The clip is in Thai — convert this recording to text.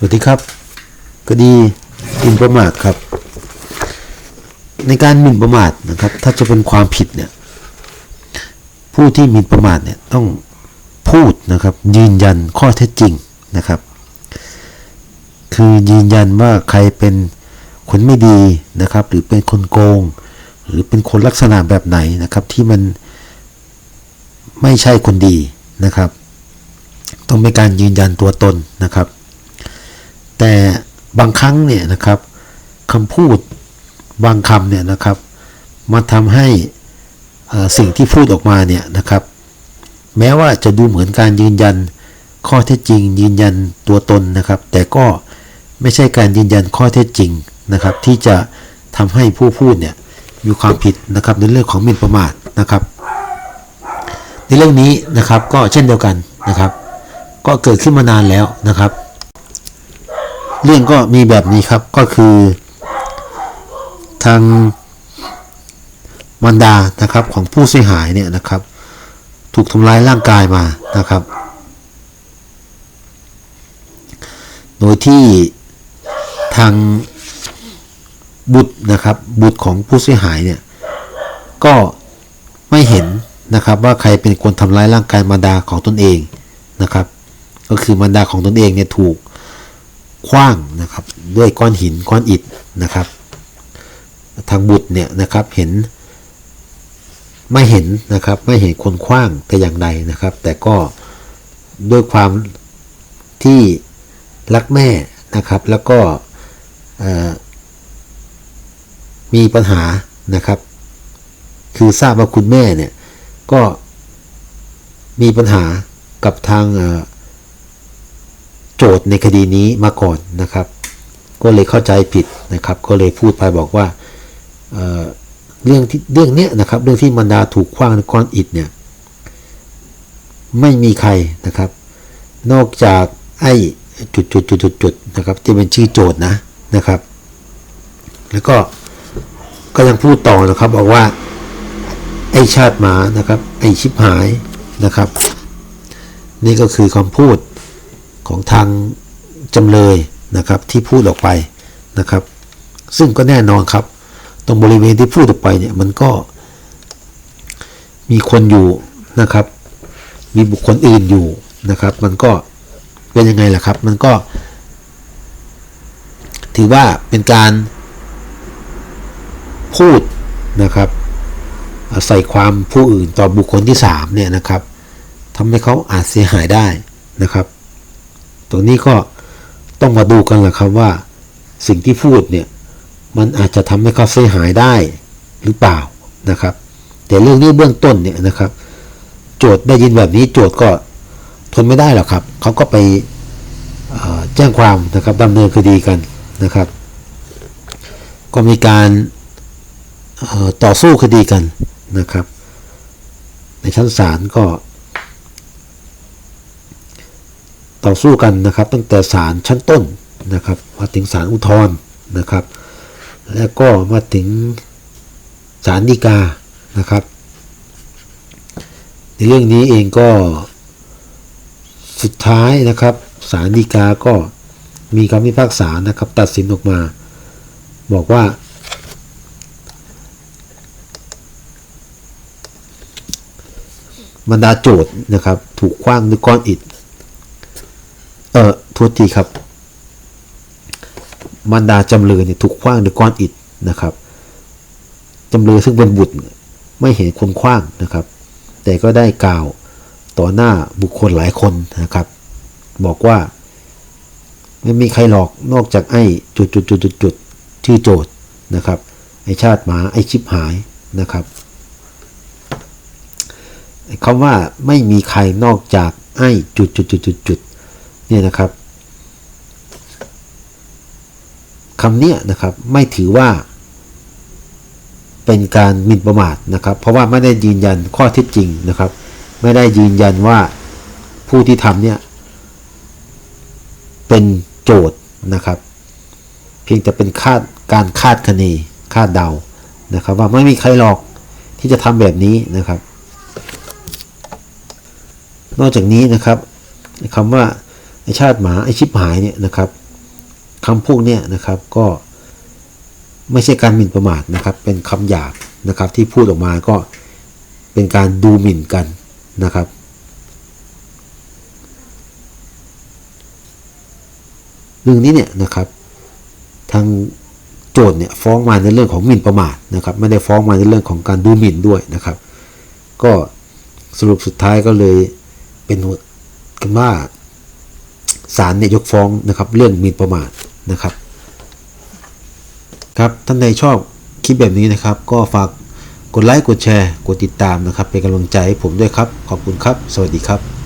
สวัสดีครับคดีหมิ่นประมาทครับ ในการหมิ่นประมาทนะครับ ถ้าจะเป็นความผิดเนี่ยผู้ที่หมิ่นประมาทเนี่ยต้องพูดนะครับ ยืนยันข้อเท็จจริงนะครับ คือยืนยันว่าใครเป็นคนไม่ดีนะครับ หรือเป็นคนโกง หรือเป็นคนลักษณะแบบไหนนะครับ ที่มันไม่ใช่คนดีนะครับ ต้องเป็นการยืนยันตัวตนนะครับ แต่บางครั้งเนี่ยนะครับคำพูดบางคำเนี่ยนะครับมันทำให้สิ่งที่พูดออกมาเนี่ยนะครับ แม้ว่าจะดูเหมือนการยืนยันข้อเท็จจริง ยืนยันตัวตนนะครับ แต่ก็ไม่ใช่การยืนยันข้อเท็จจริงนะครับ ที่จะทำให้ผู้พูดเนี่ยมีความผิดนะครับในเรื่องของหมิ่นประมาทนะครับ ในเรื่องนี้นะครับก็เช่นเดียวกันนะครับ ก็เกิดขึ้นมานานแล้วนะครับ เรื่องก็มีแบบนี้ครับก็คือทางมันดานะครับของผู้เสียหายเนี่ยนะครับ ถูกทำร้ายร่างกายมานะครับ โดยที่ทางบุตรนะครับ บุตรของผู้เสียหายเนี่ยก็ไม่เห็นนะครับว่าใครเป็นคนทำร้ายร่างกายมารดาของตนเองนะครับ ก็คือมารดาของตนเองเนี่ยถูก คว้างนะครับด้วยก้อนหินก้อนอิฐนะครับ ทางบุตรเนี่ยนะครับเห็นไม่เห็นนะครับไม่เห็นคนคว้างแต่อย่างใดนะครับ แต่ก็ด้วยความที่รักแม่นะครับ แล้วก็มีปัญหานะครับ คือทราบว่าคุณแม่เนี่ยก็มีปัญหากับทาง โจทย์ในคดีนี้มาก่อนนะครับ ก็เลยเข้าใจผิดนะครับ ก็เลยพูดไปบอกว่าเเรื่องที่เรื่องเนี้ยนะครับ เรื่องที่มันดาถูกคว้างก้อนอิฐเนี่ยไม่มีใครนะครับ นอกจากไอ้จุดจุดจุดจุดจุดนะครับที่เป็นชื่อโจทย์นะนะครับ แล้วก็ก็ยังพูดต่อนะครับบอกว่าไอ้ชาติหมานะครับ ไอ้ชิบหายนะครับ นี่ก็คือคำพูด ของทางจำเลยนะครับที่พูดออกไปนะครับ ซึ่งก็แน่นอนครับ ตรงบริเวณที่พูดออกไปเนี่ยมันก็มีคนอยู่นะครับ มีบุคคลอื่นอยู่นะครับ มันก็เป็นยังไงล่ะครับ มันก็ ถือว่าเป็นการพูดนะครับใส่ความผู้อื่นต่อบุคคลที่3เนี่ยนะครับทำให้เขาอาจเสียหายได้นะครับ ตรงนี้ก็ต้องมาดูกันแหละครับว่า สิ่งที่พูดเนี่ยมันอาจจะทำให้เขาเสียหายได้หรือเปล่านะครับ แต่เรื่องนี้เบื้องต้นเนี่ยนะครับ โจทย์ได้ยินแบบนี้โจทย์ก็ทนไม่ได้หรอกครับเขาก็ไปแจ้งความนะครับดำเนินคดีกันนะครับ ก็มีการต่อสู้คดีกันนะครับ ในชั้นศาลก็ ต่อสู้กันนะครับ ตั้งแต่ศาลชั้นต้นนะครับมาถึงศาลอุทธรณ์นะครับ แล้วก็มาถึงศาลฎีกานะครับ ในเรื่องนี้เองก็สุดท้ายนะครับศาลฎีกาก็มีคำพิพากษานะครับ ตัดสินออกมา บอกว่า บรรดาโจทย์นะครับ ถูกคว้างด้วยก้อนอิฐ ทษทีครับบรรดาจำเลยเนี่ยถูกคว้างด้วยก้อนอิฐนะครับจำเลยซึ่งเป็นบุตรไม่เห็นคนคว้างนะครับ แต่ก็ได้กล่าวต่อหน้าบุคคลหลายคนนะครับ บอกว่า ไม่มีใครหลอกนอกจากไอ้จุดจุดจุดจุดจุดชื่อโจทย์นะครับ ไอ้ชาติหมาไอ้ชิบหายนะครับคำว่าไม่มีใครนอกจากไอ้จุดจุดจุดจุดจุดเนี่ยนะครับ คำเนี้ยนะครับไม่ถือว่าเป็นการหมิ่นประมาทนะครับ เพราะว่าไม่ได้ยืนยันข้อเท็จจริงนะครับ ไม่ได้ยืนยันว่าผู้ที่ทำเนี่ยเป็นโจทย์นะครับ เพียงแต่เป็นคาดการคาดคะเนคาดเดานะครับ ว่าไม่มีใครหรอกที่จะทำแบบนี้นะครับ นอกจากนี้นะครับคำว่าไอชาติหมาไอชิบหายเนี่ยนะครับ คำพวกนี้นะครับก็ไม่ใช่การหมิ่นประมาทนะครับ เป็นคำหยาบนะครับที่พูดออกมาก็เป็นการดูหมิ่นกันนะครับ เรื่องนี้เนี่ยนะครับทางโจทย์เนี่ยฟ้องมาในเรื่องของหมิ่นประมาทนะครับ ไม่ได้ฟ้องมาในเรื่องของการดูหมิ่นด้วยนะครับ ก็สรุปสุดท้ายก็เลยเป็นกันว่าศาลเนี่ยยกฟ้องนะครับ เรื่องหมิ่นประมาท นะครับ ครับท่านใดชอบคลิปแบบนี้นะครับ ก็ฝากกดไลค์กดแชร์ กดติดตามนะครับ เป็นกำลังใจให้ผมด้วยครับ ขอบคุณครับ สวัสดีครับ